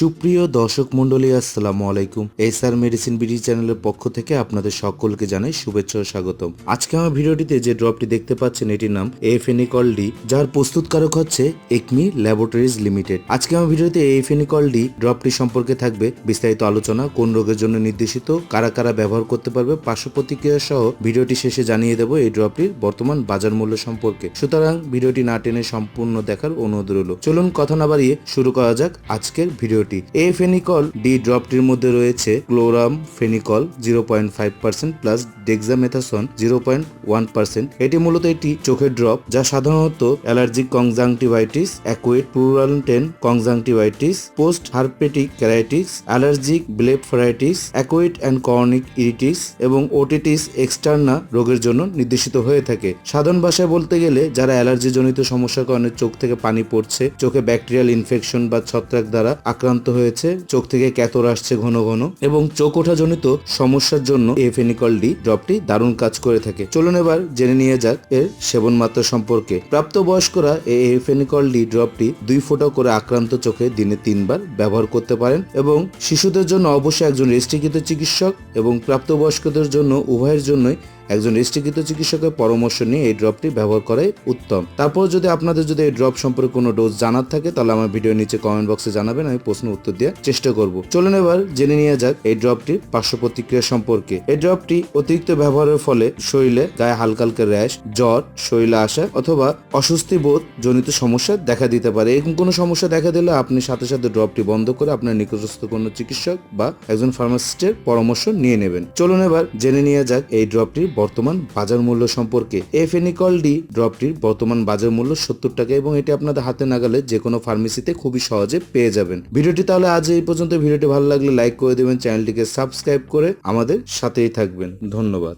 সুপ্রিয় দর্শক মন্ডলী আসসালামু আলাইকুম। এস আর মেডিসিন বিডি চ্যানেলের পক্ষ থেকে আপনাদের সকলকে জানাই শুভেচ্ছা ও স্বাগতম। আজকে আমার ভিডিওটিতে যে ড্রপটি দেখতে পাচ্ছেন, এটির নাম এফেনিকল ডি যার প্রস্তুতকারক হচ্ছে একমি ল্যাবরেটরিজ লিমিটেড আজকে আমার ভিডিওতে এফেনিকল ডি ড্রপটি সম্পর্কে থাকবে। বিস্তারিত আলোচনা কোন রোগের জন্য নির্দেশিত, কারা কারা ব্যবহার করতে পারবে, পার্শ্ব প্রতিক্রিয়া সহ ভিডিওটি শেষে জানিয়ে দেবো এই ড্রপটির বর্তমান বাজার মূল্য সম্পর্কে। সুতরাং ভিডিওটি না টেনে সম্পূর্ণ দেখার অনুরোধ রইল। চলুন কথা না বাড়িয়ে শুরু করা যাক আজকের ভিডিওটি। এ ফেনিকল ডি ড্রপটির মধ্যে রয়েছে chloramphenicol zero point five percent plus dexamethasone zero point one percent. এটি মূলত একটি চোখের ড্রপ যা সাধারণত allergic conjunctivitis, acute purulent conjunctivitis, post herpetic keratitis, allergic blepharitis acute and chronic iritis এবং ওটিটিস এক্সটার্না রোগের জন্য নির্দেশিত হয়ে থাকে। সাধারণ ভাষায় বলতে গেলে যারা অ্যালার্জি জনিত সমস্যার কারণে চোখ থেকে পানি পড়ছে, চোখে ব্যাকটেরিয়াল ইনফেকশন বা ছত্রাক দ্বারা আক্রান্ত হয়েছে, চোখ থেকে ক্যাতর আসছে ঘন ঘন এবং চোখ ওঠা জনিত সমস্যার জন্য এই ফেনিকল ডি ড্রপটি দারুণ কাজ করে থাকে। চলুন এবার জেনে নিয়ে যাক এর সেবন মাত্রা সম্পর্কে। প্রাপ্তবয়স্করা এই ফেনিকল ডি ড্রপটি দুই ফোঁটা করে আক্রান্ত চোখে দিনে তিনবার ব্যবহার করতে পারেন এবং শিশুদের জন্য অবশ্যই একজন রেজিস্ট্রিকৃত চিকিৎসক এবং প্রাপ্তবয়স্কদের জন্য উভয়ের জন্যই একজন রেজিস্ট্রিকৃত চিকিৎসকের পরামর্শ নিয়ে এই ড্রপটি ব্যবহার করাই উত্তম। তারপর যদি আপনাদের যদি এই ড্রপ সম্পর্কে কোনো ডোজ জানার থাকে, তাহলে আমার ভিডিও নিচে কমেন্ট বক্সে জানাবেন, আমি প্রশ্ন উত্তর দেওয়ার চেষ্টা করব। চলুন এবার জেনে নিয়ে যাক এই ড্রপটির পার্শ্ব প্রতিক্রিয়া সম্পর্কে। এই ড্রপটি অতিরিক্ত ব্যবহারের ফলে শরীরে গায়ে হালকা হালকা র্যাশ, জ্বর, শরীরে আসা অথবা অস্বস্তি বোধ জনিত সমস্যা দেখা দিতে পারে। এরকম কোনো সমস্যা দেখা দিলে আপনি সাথে সাথে ড্রপটি বন্ধ করে আপনার নিকটস্থ কোনো চিকিৎসক বা একজন ফার্মাসিস্টের পরামর্শ নিয়ে নেবেন। চলুন এবার জেনে নিয়ে যাক এই ড্রপটির বর্তমান বাজার মূল্য সম্পর্কে। এফেনিকল ডি ড্রপটির বর্তমান বাজার মূল্য সত্তর টাকা এবং এটি আপনাদের হাতে নাগালে যে কোনো ফার্মেসিতে খুবই সহজে পেয়ে যাবেন। ভিডিওটি তাহলে আজ এই পর্যন্ত ভিডিওটি ভালো লাগলে লাইক করে দেবেন, চ্যানেলটিকে সাবস্ক্রাইব করে আমাদের সাথেই থাকবেন। ধন্যবাদ।